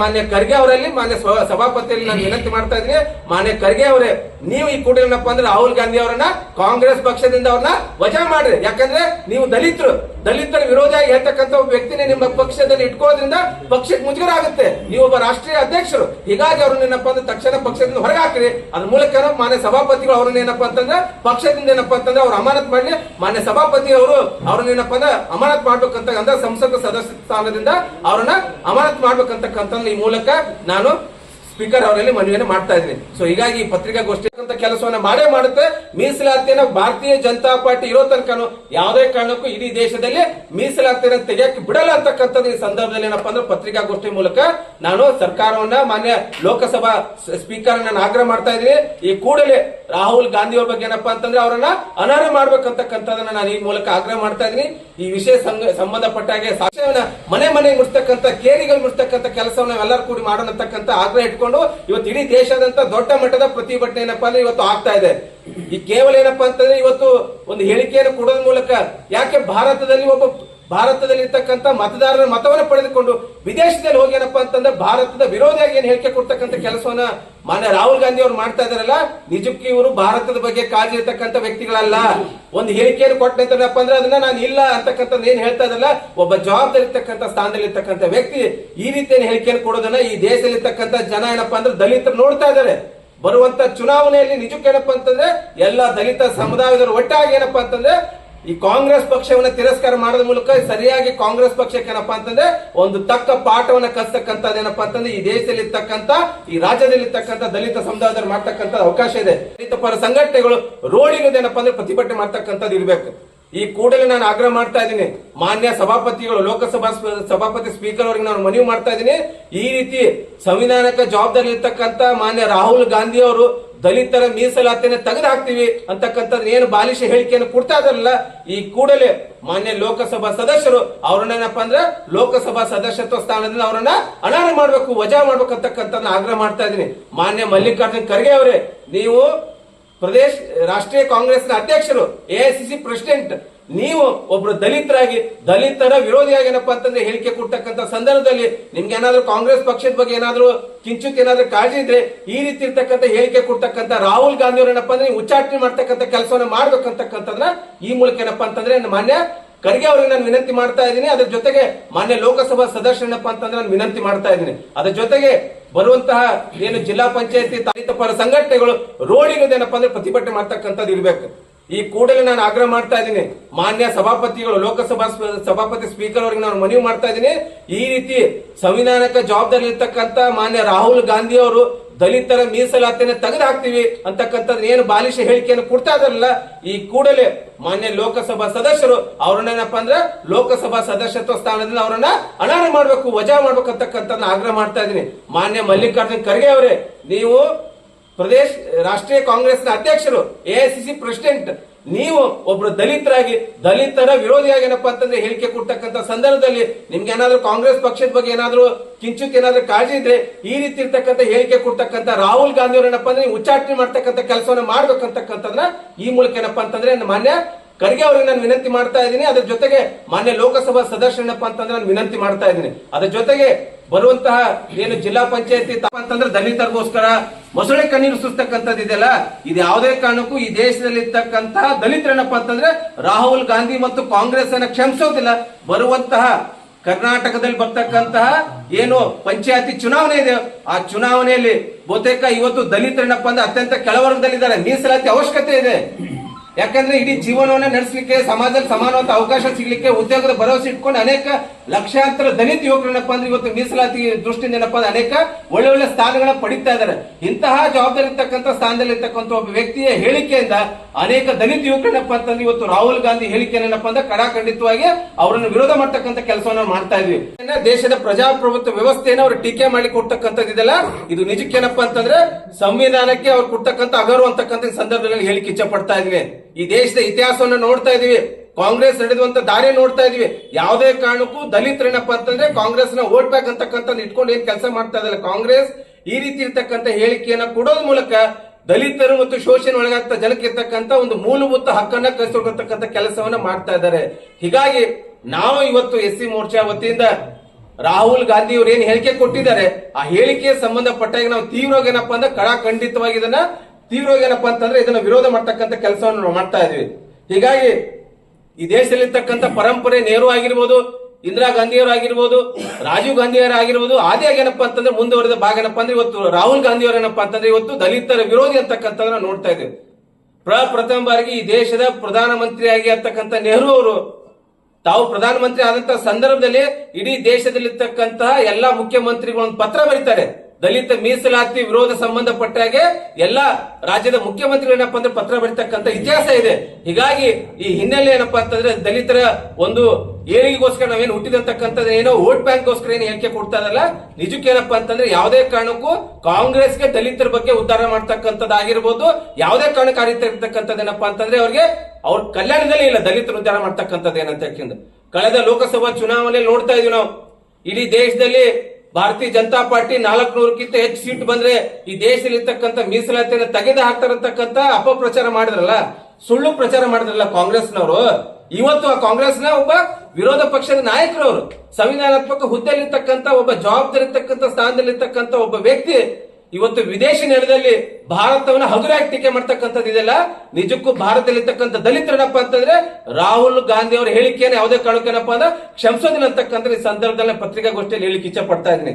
ಮಾನ್ಯ ಖರ್ಗೆ ಅವರಲ್ಲಿ, ಮಾನ್ಯ ಸಭಾಪತಿಯಲ್ಲಿ ನಾನು ವಿನಂತಿ ಮಾಡ್ತಾ ಇದ್ದೀನಿ. ಮಾನ್ಯ ಖರ್ಗೆ ಅವರೇ, ನೀವು ಈ ಕೂಡ ಏನಪ್ಪಾ ಅಂದ್ರೆ ರಾಹುಲ್ ಗಾಂಧಿ ಅವರನ್ನ ಕಾಂಗ್ರೆಸ್ ಪಕ್ಷದಿಂದ ಅವ್ರನ್ನ ವಜಾ ಮಾಡ್ರಿ. ಯಾಕಂದ್ರೆ ನೀವು ದಲಿತರು. ದಲಿತರ ವಿರೋಧಿಯಾಗಿ ಹೇಳ್ತಕ್ಕಂಥ ಒಬ್ಬ ವ್ಯಕ್ತಿನೇ ನಿಮ್ಮ ಪಕ್ಷದಲ್ಲಿ ಇಟ್ಕೋದ್ರಿಂದ ಪಕ್ಷಕ್ಕೆ ಮುಜುಗರ ಆಗುತ್ತೆ ನೀವು ಒಬ್ಬ ರಾಷ್ಟ್ರೀಯ ಅಧ್ಯಕ್ಷರು. ಹೀಗಾಗಿ ಅವ್ರನ್ನ ಏನಪ್ಪಾ ಅಂದ್ರೆ ತಕ್ಷಣ ಪಕ್ಷದಿಂದ ಹೊರಗೆ ಹಾಕಿರಿ ಅದ್ರ ಮೂಲಕ ಮಾನ್ಯ ಸಭಾಪತಿಗಳು ಅವ್ರನ್ನ ಏನಪ್ಪಾ ಅಂತಂದ್ರೆ ಪಕ್ಷದಿಂದ ಏನಪ್ಪಾ ಅಂತಂದ್ರೆ ಅವ್ರು ಅಮಾನತ್ ಮಾಡ್ಲಿ. ಮಾನ್ಯ ಸಭಾಪತಿ ಅವರು ಅವ್ರನ್ನ ಏನಪ್ಪಾ ಅಂದ್ರೆ ಅಮಾನತ್ ಮಾಡ್ಬೇಕಂತ ಅಂದ್ರೆ ಸಂಸತ್ ಸದಸ್ಯ ಸ್ಥಾನದಿಂದ ಅವ್ರನ್ನ ಅಮಾನತ್ ಮಾಡ್ಬೇಕಂತಕ್ಕಂಥ ಈ ಮೂಲಕ ನಾನು ಸ್ಪೀಕರ್ ಅವರಲ್ಲಿ ಮನವಿಯನ್ನು ಮಾಡ್ತಾ ಇದ್ದೀನಿ. ಸೊ ಹೀಗಾಗಿ ಈ ಪತ್ರಿಕಾಗೋಷ್ಠಿ ಅಂತ ಕೆಲಸವನ್ನ ಮಾಡೇ ಮಾಡುತ್ತೆ. ಮೀಸಲಾತಿಯನ್ನ ಭಾರತೀಯ ಜನತಾ ಪಾರ್ಟಿ ಇರೋ ತನಕನು ಯಾವುದೇ ಕಾರಣಕ್ಕೂ ಇಡೀ ದೇಶದಲ್ಲಿ ಮೀಸಲಾತಿಯನ್ನ ತೆಗೆಯಕ್ಕೆ ಬಿಡಲ್ಲ ಅಂತಕ್ಕಂಥದ್ದು ಈ ಸಂದರ್ಭದಲ್ಲಿ ಏನಪ್ಪಾ ಅಂದ್ರೆ ಪತ್ರಿಕಾಗೋಷ್ಠಿ ಮೂಲಕ ನಾನು ಸರ್ಕಾರವನ್ನ, ಮಾನ್ಯ ಲೋಕಸಭಾ ಸ್ಪೀಕರ್ ನಾನು ಆಗ್ರಹ ಮಾಡ್ತಾ ಇದ್ದೀನಿ. ಈ ಕೂಡಲೇ ರಾಹುಲ್ ಗಾಂಧಿ ಅವ್ರ ಬಗ್ಗೆ ಏನಪ್ಪಾ ಅಂತಂದ್ರೆ ಅವರನ್ನ ಅನರ್ಹ ಮಾಡ್ಬೇಕಂತಕ್ಕಂಥದನ್ನ ನಾನು ಈ ಮೂಲಕ ಆಗ್ರಹ ಮಾಡ್ತಾ ಇದ್ದೀನಿ. ಈ ವಿಷಯ ಸಂಬಂಧಪಟ್ಟ ಹಾಗೆ ಸಾಕ್ಷ್ಯವನ್ನ ಮನೆ ಮನೆ ಮುಡ್ತಕ್ಕಂಥ ಕೇರಿಗಳು ಮುಡ್ತಕ್ಕಂಥ ಕೆಲಸವನ್ನ ಎಲ್ಲರೂ ಕೂಡಿ ಮಾಡೋಣ ಆಗ್ರಹ ಇಟ್ಕೊಂಡು ಇವತ್ತು ಇಡೀ ದೇಶದಂತ ದೊಡ್ಡ ಮಟ್ಟದ ಪ್ರತಿಭಟನೆ ಏನಪ್ಪಾ ಅಂದ್ರೆ ಇವತ್ತು ಆಗ್ತಾ ಇದೆ. ಈ ಕೇವಲ ಏನಪ್ಪಾ ಅಂತಂದ್ರೆ ಇವತ್ತು ಒಂದು ಹೇಳಿಕೆಯನ್ನು ಕೊಡೋದ್ರ ಮೂಲಕ ಯಾಕೆ ಭಾರತದಲ್ಲಿ ಒಬ್ಬ ಭಾರತದಲ್ಲಿ ಇರ್ತಕ್ಕಂಥ ಮತದಾರರ ಮತವನ್ನು ಪಡೆದುಕೊಂಡು ವಿದೇಶದಲ್ಲಿ ಹೋಗಿ ಏನಪ್ಪಾ ಅಂತಂದ್ರೆ ಭಾರತದ ವಿರೋಧಿಯಾಗಿ ಏನ್ ಹೇಳಿಕೆ ಕೊಡ್ತಕ್ಕಂಥ ಕೆಲಸವನ್ನ ಮಾನ್ಯ ರಾಹುಲ್ ಗಾಂಧಿ ಅವರು ಮಾಡ್ತಾ ಇದಾರಲ್ಲ ನಿಜಕ್ಕೂ ಇವರು ಭಾರತದ ಬಗ್ಗೆ ಕಾಳಜಿ ಇರ್ತಕ್ಕಂಥ ವ್ಯಕ್ತಿಗಳಲ್ಲ. ಒಂದು ಹೇಳಿಕೆಯನ್ನು ಕೊಟ್ಟಂತಪ್ಪ ಅಂದ್ರೆ ಅದನ್ನ ನಾನು ಇಲ್ಲ ಅಂತಕ್ಕಂಥದ್ದು ಏನ್ ಹೇಳ್ತಾ ಇದ್ರಲ್ಲ ಒಬ್ಬ ಜವಾಬ್ದಾರಿ ಇರ್ತಕ್ಕಂಥ ಸ್ಥಾನದಲ್ಲಿ ಇರ್ತಕ್ಕಂಥ ವ್ಯಕ್ತಿ ಈ ರೀತಿಯ ಹೇಳಿಕೆಯನ್ನು ಕೊಡೋದನ್ನ ಈ ದೇಶದಲ್ಲಿ ಇರ್ತಕ್ಕಂಥ ಜನ ಏನಪ್ಪಾ ಅಂದ್ರೆ ದಲಿತರು ನೋಡ್ತಾ ಇದ್ದಾರೆ. ಬರುವಂತ ಚುನಾವಣೆಯಲ್ಲಿ ನಿಜಕ್ಕೆ ಏನಪ್ಪ ಅಂತಂದ್ರೆ ಎಲ್ಲ ದಲಿತ ಸಮುದಾಯದವರು ಒಟ್ಟಾಗಿ ಏನಪ್ಪಾ ಅಂತಂದ್ರೆ ಈ ಕಾಂಗ್ರೆಸ್ ಪಕ್ಷವನ್ನ ತಿರಸ್ಕಾರ ಮಾಡೋದ್ರ ಮೂಲಕ ಸರಿಯಾಗಿ ಕಾಂಗ್ರೆಸ್ ಪಕ್ಷಕ್ಕೆ ಏನಪ್ಪಾ ಅಂತಂದ್ರೆ ಒಂದು ತಕ್ಕ ಪಾಠವನ್ನ ಕಲಿಸ್ತಕ್ಕಂಥದ್ದು ಏನಪ್ಪಾ ಅಂತಂದ್ರೆ ಈ ದೇಶದಲ್ಲಿ ಇರ್ತಕ್ಕಂಥ ಈ ರಾಜ್ಯದಲ್ಲಿ ಇರ್ತಕ್ಕಂಥ ದಲಿತ ಸಮುದಾಯದವರು ಮಾಡ್ತಕ್ಕಂಥ ಅವಕಾಶ ಇದೆ. ದಲಿತ ಪರ ಸಂಘಟನೆಗಳು ರೋಡಿನದೇನಪ್ಪ ಅಂದ್ರೆ ಪ್ರತಿಭಟನೆ ಮಾಡ್ತಕ್ಕಂಥದ್ದು ಇರಬೇಕು. ಈ ಕೂಡಲೇ ನಾನು ಆಗ್ರಹ ಮಾಡ್ತಾ ಇದ್ದೀನಿ. ಮಾನ್ಯ ಸಭಾಪತಿಗಳು, ಲೋಕಸಭಾ ಸಭಾಪತಿ ಸ್ಪೀಕರ್ ಅವರಿಗೆ ನಾನು ಮನವಿ ಮಾಡ್ತಾ ಇದ್ದೀನಿ. ಈ ರೀತಿ ಸಂವಿಧಾನಕ್ಕೆ ಜವಾಬ್ದಾರಿ ಇರ್ತಕ್ಕಂತ ಮಾನ್ಯ ರಾಹುಲ್ ಗಾಂಧಿ ಅವರು ದಲಿತರ ಮೀಸಲಾತಿಯನ್ನು ತೆಗೆದು ಹಾಕ್ತಿವಿ ಅಂತಕ್ಕಂಥದ್ದು ಏನು ಬಾಲಿಶ ಹೇಳಿಕೆಯನ್ನು ಕೊಡ್ತಾ ಇದಾರಲ್ಲ ಈ ಕೂಡಲೇ ಮಾನ್ಯ ಲೋಕಸಭಾ ಸದಸ್ಯರು ಅವ್ರನ್ನೇನಪ್ಪ ಅಂದ್ರೆ ಲೋಕಸಭಾ ಸದಸ್ಯತ್ವ ಸ್ಥಾನದಿಂದ ಅವರನ್ನ ಅನರ್ಹ ಮಾಡಬೇಕು, ವಜಾ ಮಾಡ್ಬೇಕು ಆಗ್ರಹ ಮಾಡ್ತಾ ಇದ್ದೀನಿ. ಮಾನ್ಯ ಮಲ್ಲಿಕಾರ್ಜುನ್ ಖರ್ಗೆ ಅವರೇ, ನೀವು ಪ್ರದೇಶ್, ರಾಷ್ಟ್ರೀಯ ಕಾಂಗ್ರೆಸ್ನ ಅಧ್ಯಕ್ಷರು ಎಐಸಿಸಿ ಪ್ರೆಸಿಡೆಂಟ್, ನೀವು ಒಬ್ರು ದಲಿತರಾಗಿ, ದಲಿತರ ವಿರೋಧಿಯಾಗಿ ಏನಪ್ಪಾ ಅಂತಂದ್ರೆ ಹೇಳಿಕೆ ಕೊಟ್ಟಕ್ಕಂತ ಸಂದರ್ಭದಲ್ಲಿ ನಿಮ್ಗೆ ಏನಾದ್ರೂ ಕಾಂಗ್ರೆಸ್ ಪಕ್ಷದ ಬಗ್ಗೆ ಏನಾದ್ರೂ ಕಿಂಚಿತ್ ಏನಾದ್ರೂ ಕಾಳಜಿ ಇದ್ರೆ ಈ ರೀತಿ ಇರ್ತಕ್ಕಂಥ ಹೇಳಿಕೆ ಕೊಡ್ತಕ್ಕಂಥ ರಾಹುಲ್ ಗಾಂಧಿ ಏನಪ್ಪಾ ಅಂದ್ರೆ ಉಚ್ಚಾಟನೆ ಮಾಡ್ತಕ್ಕಂಥ ಕೆಲಸವನ್ನ ಮಾಡ್ಬೇಕಂತಕ್ಕಂಥದ್ರ ಈ ಮೂಲಕ ಏನಪ್ಪಾ ಅಂತಂದ್ರೆ ಮಾನ್ಯ ಖರ್ಗೆ ಅವರಿಗೆ ನಾನು ವಿನಂತಿ ಮಾಡ್ತಾ ಇದ್ದೀನಿ. ಅದ್ರ ಜೊತೆಗೆ ಮಾನ್ಯ ಲೋಕಸಭಾ ಸದಸ್ಯನಪ್ಪ ಅಂತಂದ್ರೆ ನಾನು ವಿನಂತಿ ಮಾಡ್ತಾ ಇದ್ದೀನಿ. ಅದ್ರ ಜೊತೆಗೆ ಬರುವಂತಹ ಏನು ಜಿಲ್ಲಾ ಪಂಚಾಯತಿ ದಲಿತ ಪರ ಸಂಘಟನೆಗಳು ರೋಡಿಗೆ ಏನಪ್ಪಾ ಅಂದ್ರೆ ಪ್ರತಿಭಟನೆ ಮಾಡ್ತಕ್ಕಂಥದ್ದು ಇರಬೇಕು. ಈ ಕೂಡಲೇ ನಾನು ಆಗ್ರಹ ಮಾಡ್ತಾ ಇದ್ದೀನಿ. ಮಾನ್ಯ ಸಭಾಪತಿಗಳು, ಲೋಕಸಭಾ ಸಭಾಪತಿ ಸ್ಪೀಕರ್ ಅವರಿಗೆ ನಾನು ಮನವಿ ಮಾಡ್ತಾ ಇದ್ದೀನಿ. ಈ ರೀತಿ ಸಂವಿಧಾನಕ್ಕೆ ಜವಾಬ್ದಾರಿ ಇರ್ತಕ್ಕಂಥ ಮಾನ್ಯ ರಾಹುಲ್ ಗಾಂಧಿ ಅವರು ದಲಿತರ ಮೀಸಲಾತಿಯನ್ನು ತೆಗೆದು ಹಾಕ್ತೀವಿ ಅಂತಕ್ಕಂಥದ್ದು ಏನು ಬಾಲಿಶ ಹೇಳಿಕೆಯನ್ನು ಕೊಡ್ತಾ ಇದಾರಲ್ಲ ಈ ಕೂಡಲೇ ಮಾನ್ಯ ಲೋಕಸಭಾ ಸದಸ್ಯರು ಅವ್ರನ್ನೇನಪ್ಪ ಅಂದ್ರೆ ಲೋಕಸಭಾ ಸದಸ್ಯತ್ವ ಸ್ಥಾನದಿಂದ ಅವರನ್ನ ಅನರ್ಹ ಮಾಡಬೇಕು, ವಜಾ ಮಾಡ್ಬೇಕು ಅಂತಕ್ಕಂಥದ್ದು ಆಗ್ರಹ ಮಾಡ್ತಾ ಇದ್ದೀನಿ. ಮಾನ್ಯ ಮಲ್ಲಿಕಾರ್ಜುನ್ ಖರ್ಗೆ ಅವರೇ, ನೀವು ಪ್ರದೇಶ ರಾಷ್ಟ್ರೀಯ ಕಾಂಗ್ರೆಸ್ನ ಅಧ್ಯಕ್ಷರು ಎಐಸಿಸಿ ಪ್ರೆಸಿಡೆಂಟ್ ನೀವು ಒಬ್ರು ದಲಿತರಾಗಿ, ದಲಿತರ ವಿರೋಧಿಯಾಗಿ ಏನಪ್ಪಾ ಅಂತಂದ್ರೆ ಹೇಳಿಕೆ ಕೊಡ್ತಕ್ಕಂಥ ಸಂದರ್ಭದಲ್ಲಿ ನಿಮ್ಗೆ ಏನಾದ್ರೂ ಕಾಂಗ್ರೆಸ್ ಪಕ್ಷದ ಬಗ್ಗೆ ಏನಾದ್ರೂ ಕಿಂಚಿತ್ ಏನಾದ್ರೂ ಕಾಳಜಿ ಇದ್ರೆ ಈ ರೀತಿ ಇರ್ತಕ್ಕಂಥ ಹೇಳಿಕೆ ಕೊಡ್ತಕ್ಕಂಥ ರಾಹುಲ್ ಗಾಂಧಿ ಅವ್ರು ಏನಪ್ಪಾ ಅಂದ್ರೆ ನೀವು ಉಚ್ಚಾಟನೆ ಮಾಡ್ತಕ್ಕಂಥ ಕೆಲಸವನ್ನ ಮಾಡ್ಬೇಕಂತಕ್ಕಂಥದ್ರ ಈ ಮೂಲಕ ಏನಪ್ಪಾ ಅಂತಂದ್ರೆ ಮಾನ್ಯ ಖರ್ಗೆ ಅವರಿಗೆ ನಾನು ವಿನಂತಿ ಮಾಡ್ತಾ ಇದ್ದೀನಿ. ಅದ್ರ ಜೊತೆಗೆ ಮಾನ್ಯ ಲೋಕಸಭಾ ಸದಸ್ಯರನ್ನಪ್ಪ ಅಂತಂದ್ರೆ ನಾನು ವಿನಂತಿ ಮಾಡ್ತಾ ಇದ್ದೀನಿ. ಅದ್ರ ಜೊತೆಗೆ ಬರುವಂತಹ ಏನು ಜಿಲ್ಲಾ ಪಂಚಾಯತಿ ಅಂತಂದ್ರೆ ದಲಿತರಿಗೋಸ್ಕರ ಮೊಸಳೆ ಕಣ್ಣೀರು ಸುಸ್ತಕ್ಕಂಥದ್ದು ಇದೆಯಲ್ಲ, ಇದು ಯಾವುದೇ ಕಾರಣಕ್ಕೂ ಈ ದೇಶದಲ್ಲಿ ಇರ್ತಕ್ಕಂತಹ ದಲಿತರೇನಪ್ಪ ಅಂತಂದ್ರೆ ರಾಹುಲ್ ಗಾಂಧಿ ಮತ್ತು ಕಾಂಗ್ರೆಸ್ ಅನ್ನ ಕ್ಷಮಿಸೋದಿಲ್ಲ. ಬರುವಂತಹ ಕರ್ನಾಟಕದಲ್ಲಿ ಬರ್ತಕ್ಕಂತಹ ಏನು ಪಂಚಾಯತಿ ಚುನಾವಣೆ ಇದೆ, ಆ ಚುನಾವಣೆಯಲ್ಲಿ ಬಹುತೇಕ ಇವತ್ತು ದಲಿತರೇನಪ್ಪ ಅಂದ್ರೆ ಅತ್ಯಂತ ಕೆಳವರ್ಗದಲ್ಲಿದ್ದಾರೆ. ಮೀಸಲಾತಿ ಅವಶ್ಯಕತೆ ಇದೆ. ಯಾಕಂದ್ರೆ ಇಡೀ ಜೀವನವನ್ನ ನಡೆಸಲಿಕ್ಕೆ, ಸಮಾಜದಲ್ಲಿ ಸಮಾನವಂತ ಅವಕಾಶ ಸಿಗ್ಲಿಕ್ಕೆ ಉದ್ಯೋಗದ ಭರವಸೆ ಇಟ್ಕೊಂಡು ಅನೇಕ ಲಕ್ಷಾಂತರ ದಲಿತ ಯುವಕರನ್ನಪ್ಪ ಅಂದ್ರೆ ಇವತ್ತು ಮೀಸಲಾತಿ ದೃಷ್ಟಿಯಿಂದ ಏನಪ್ಪಾ ಅಂದ್ರೆ ಅನೇಕ ಒಳ್ಳೆ ಒಳ್ಳೆ ಸ್ಥಾನಗಳನ್ನ ಪಡಿತಾ ಇದ್ದಾರೆ. ಇಂತಹ ಜವಾಬ್ದಾರಿ ಇರ್ತಕ್ಕಂಥ ಸ್ಥಾನದಲ್ಲಿ ಇರ್ತಕ್ಕಂಥ ಒಬ್ಬ ವ್ಯಕ್ತಿಯ ಹೇಳಿಕೆಯಿಂದ ಅನೇಕ ದಲಿತ ಯುವಕರನ್ನಪ್ಪ ಅಂತಂದ್ರೆ ಇವತ್ತು ರಾಹುಲ್ ಗಾಂಧಿ ಹೇಳಿಕೆ ಏನಪ್ಪಾ ಅಂದ್ರೆ ಕಡಾಖಂಡಿತವಾಗಿ ಅವರನ್ನು ವಿರೋಧ ಮಾಡ್ತಕ್ಕಂಥ ಕೆಲಸವನ್ನ ಮಾಡ್ತಾ ಇದ್ವಿ. ದೇಶದ ಪ್ರಜಾಪ್ರಭುತ್ವ ವ್ಯವಸ್ಥೆಯನ್ನು ಅವರು ಟೀಕೆ ಮಾಡಿ ಕೊಡ್ತಕ್ಕಂಥದ್ದಿದೆಲ್ಲ ಇದು ನಿಜಕ್ಕೇನಪ್ಪ ಅಂತಂದ್ರೆ ಸಂವಿಧಾನಕ್ಕೆ ಅವ್ರು ಕೊಡ್ತಕ್ಕಂಥ ಅಗರು ಅಂತಕ್ಕಂಥ ಸಂದರ್ಭದಲ್ಲಿ ಹೇಳಿಕೆ ಇಚ್ಛೆ ಪಡ್ತಾ ಇದ್ವಿ. ಈ ದೇಶದ ಇತಿಹಾಸವನ್ನ ನೋಡ್ತಾ ಇದೀವಿ. ಕಾಂಗ್ರೆಸ್ ನಡೆದುವಂತ ದಾರಿ ನೋಡ್ತಾ ಇದೀವಿ. ಯಾವುದೇ ಕಾರಣಕ್ಕೂ ದಲಿತರೇನಪ್ಪ ಅಂತಂದ್ರೆ ಕಾಂಗ್ರೆಸ್ನ ಓಟ್ ಬ್ಯಾಕ್ ಅಂತಕ್ಕಂಥ ಇಟ್ಕೊಂಡು ಏನ್ ಕೆಲಸ ಮಾಡ್ತಾ ಇದ್ದಾರೆ ಕಾಂಗ್ರೆಸ್ ಈ ರೀತಿ ಇರ್ತಕ್ಕಂಥ ಹೇಳಿಕೆಯನ್ನ ಕೊಡೋದ್ ಮೂಲಕ ದಲಿತರು ಮತ್ತು ಶೋಷಣೆ ಒಳಗಾಗ್ತಾ ಜನಕ್ಕೆ ಇರ್ತಕ್ಕಂತ ಒಂದು ಮೂಲಭೂತ ಹಕ್ಕನ್ನ ಕಳಿಸ್ಕೊಳ್ತಕ್ಕಂಥ ಕೆಲಸವನ್ನ ಮಾಡ್ತಾ ಇದ್ದಾರೆ. ಹೀಗಾಗಿ ನಾವು ಇವತ್ತು ಎಸ್ ಸಿ ಮೋರ್ಚಾ ವತಿಯಿಂದ ರಾಹುಲ್ ಗಾಂಧಿ ಅವರು ಏನ್ ಹೇಳಿಕೆ ಕೊಟ್ಟಿದ್ದಾರೆ? ಆ ಹೇಳಿಕೆ ಸಂಬಂಧಪಟ್ಟಾಗ ನಾವು ತೀವ್ರವಾಗಿ ಏನಪ್ಪ ಅಂದ್ರೆ ಕಡಾಖಂಡಿತವಾಗಿ ಇದನ್ನ ತೀವ್ರವಾಗಿ ಏನಪ್ಪಾ ಅಂತಂದ್ರೆ ಇದನ್ನ ವಿರೋಧ ಮಾಡ್ತಕ್ಕಂಥ ಕೆಲಸವನ್ನು ಮಾಡ್ತಾ ಇದೀವಿ. ಹೀಗಾಗಿ ಈ ದೇಶದಲ್ಲಿರ್ತಕ್ಕಂಥ ಪರಂಪರೆ ನೆಹರು ಆಗಿರ್ಬೋದು, ಇಂದಿರಾ ಗಾಂಧಿಯವರು ಆಗಿರ್ಬೋದು, ರಾಜೀವ್ ಗಾಂಧಿಯವರ ಆಗಿರ್ಬೋದು ಆದಿಯಾಗಿ ಏನಪ್ಪಾ ಅಂತಂದ್ರೆ ಮುಂದುವರೆದ ಭಾಗ ಏನಪ್ಪ ಅಂದ್ರೆ ಇವತ್ತು ರಾಹುಲ್ ಗಾಂಧಿ ಏನಪ್ಪ ಏನಪ್ಪಾ ಅಂತಂದ್ರೆ ಇವತ್ತು ದಲಿತರ ವಿರೋಧಿ ಅಂತಕ್ಕಂಥದನ್ನ ನೋಡ್ತಾ ಇದ್ದೇವೆ. ಪ್ರಪ್ರಥಮ ಬಾರಿಗೆ ಈ ದೇಶದ ಪ್ರಧಾನಮಂತ್ರಿಯಾಗಿ ಅಂತಕ್ಕಂಥ ನೆಹರು ಅವರು, ತಾವು ಪ್ರಧಾನಮಂತ್ರಿ ಆದಂತಹ ಸಂದರ್ಭದಲ್ಲಿ ಇಡೀ ದೇಶದಲ್ಲಿರ್ತಕ್ಕಂತಹ ಎಲ್ಲಾ ಮುಖ್ಯಮಂತ್ರಿಗಳು ಒಂದು ಪತ್ರ ಬರೀತಾರೆ. ದಲಿತ ಮೀಸಲಾತಿ ವಿರೋಧ ಸಂಬಂಧಪಟ್ಟ ಹಾಗೆ ಎಲ್ಲಾ ರಾಜ್ಯದ ಮುಖ್ಯಮಂತ್ರಿಗಳು ಏನಪ್ಪಾ ಅಂದ್ರೆ ಪತ್ರ ಬರೀತಕ್ಕಂತ ಇತಿಹಾಸ ಇದೆ. ಹೀಗಾಗಿ ಈ ಹಿನ್ನೆಲೆ ಏನಪ್ಪಾ ಅಂತಂದ್ರೆ ದಲಿತರ ಒಂದು ಏರಿಗೋಸ್ಕರ ನಾವೇನು ಹುಟ್ಟಿದಂತಕ್ಕಂಥದ್ದು ಏನೋ ವೋಟ್ ಬ್ಯಾಂಕ್ ಗೋಸ್ಕರ ಏನು ಹೇಳಿಕೆ ಕೊಡ್ತಾ ಇದಲ್ಲ ನಿಜಕ್ಕೆ ಏನಪ್ಪಾ ಅಂತಂದ್ರೆ ಯಾವುದೇ ಕಾರಣಕ್ಕೂ ಕಾಂಗ್ರೆಸ್ಗೆ ದಲಿತರ ಬಗ್ಗೆ ಉದ್ಧಾರ ಮಾಡ್ತಕ್ಕಂಥದ್ದಾಗಿರ್ಬೋದು ಯಾವುದೇ ಕಾರಣಕ್ಕೆ ಇರ್ತಕ್ಕಂಥದ್ದು ಏನಪ್ಪಾ ಅಂತಂದ್ರೆ ಅವ್ರಿಗೆ ಅವ್ರ ಕಲ್ಯಾಣದಲ್ಲಿ ಇಲ್ಲ ದಲಿತರು ಉದ್ಧಾರ ಮಾಡ್ತಕ್ಕಂಥದ್ದು ಏನಂತ ಕಳೆದ ಲೋಕಸಭಾ ಚುನಾವಣೆ ನೋಡ್ತಾ ಇದೀವಿ ನಾವು. ಇಡೀ ದೇಶದಲ್ಲಿ ಭಾರತೀಯ ಜನತಾ ಪಾರ್ಟಿ ನಾಲ್ಕುನೂರಕ್ಕಿಂತ ಹೆಚ್ಚು ಸೀಟ್ ಬಂದ್ರೆ ಈ ದೇಶದಲ್ಲಿ ಇರ್ತಕ್ಕಂಥ ಮೀಸಲಾತಿಯನ್ನು ತೆಗೆದು ಹಾಕ್ತಾರಂತಕ್ಕಂಥ ಅಪಪ್ರಚಾರ ಮಾಡಿದ್ರಲ್ಲ? ಸುಳ್ಳು ಪ್ರಚಾರ ಮಾಡಿದ್ರಲ್ಲ ಕಾಂಗ್ರೆಸ್ನವರು? ಇವತ್ತು ಆ ಕಾಂಗ್ರೆಸ್ನ ಒಬ್ಬ ವಿರೋಧ ಪಕ್ಷದ ನಾಯಕರವರು, ಸಂವಿಧಾನಾತ್ಮಕ ಹುದ್ದೆಯಲ್ಲಿರ್ತಕ್ಕಂಥ ಒಬ್ಬ ಜವಾಬ್ದಾರಿ ಇರ್ತಕ್ಕಂಥ ಸ್ಥಾನದಲ್ಲಿರ್ತಕ್ಕಂಥ ಒಬ್ಬ ವ್ಯಕ್ತಿ ಇವತ್ತು ವಿದೇಶಿ ನೆಲದಲ್ಲಿ ಭಾರತವನ್ನ ಹಗುರಾಗಿ ಟೀಕೆ ಮಾಡ್ತಕ್ಕಂಥದ್ದು ಇದೆಲ್ಲ. ನಿಜಕ್ಕೂ ಭಾರತದಲ್ಲಿರ್ತಕ್ಕಂಥ ದಲಿತರೇನಪ್ಪ ಅಂತಂದ್ರೆ ರಾಹುಲ್ ಗಾಂಧಿ ಅವರ ಹೇಳಿಕೆಯನ್ನು ಯಾವುದೇ ಕಾರಣಕ್ಕೇನಪ್ಪ ಅಂದ್ರೆ ಕ್ಷಮಿಸೋದಿಲ್ಲ ಅಂತಕ್ಕಂಥ ಈ ಸಂದರ್ಭದಲ್ಲಿ ಪತ್ರಿಕಾಗೋಷ್ಠಿಯಲ್ಲಿ ಹೇಳಿಕೆ ಇಚ್ಛೆ ಪಡ್ತಾ ಇದ್ದೀನಿ.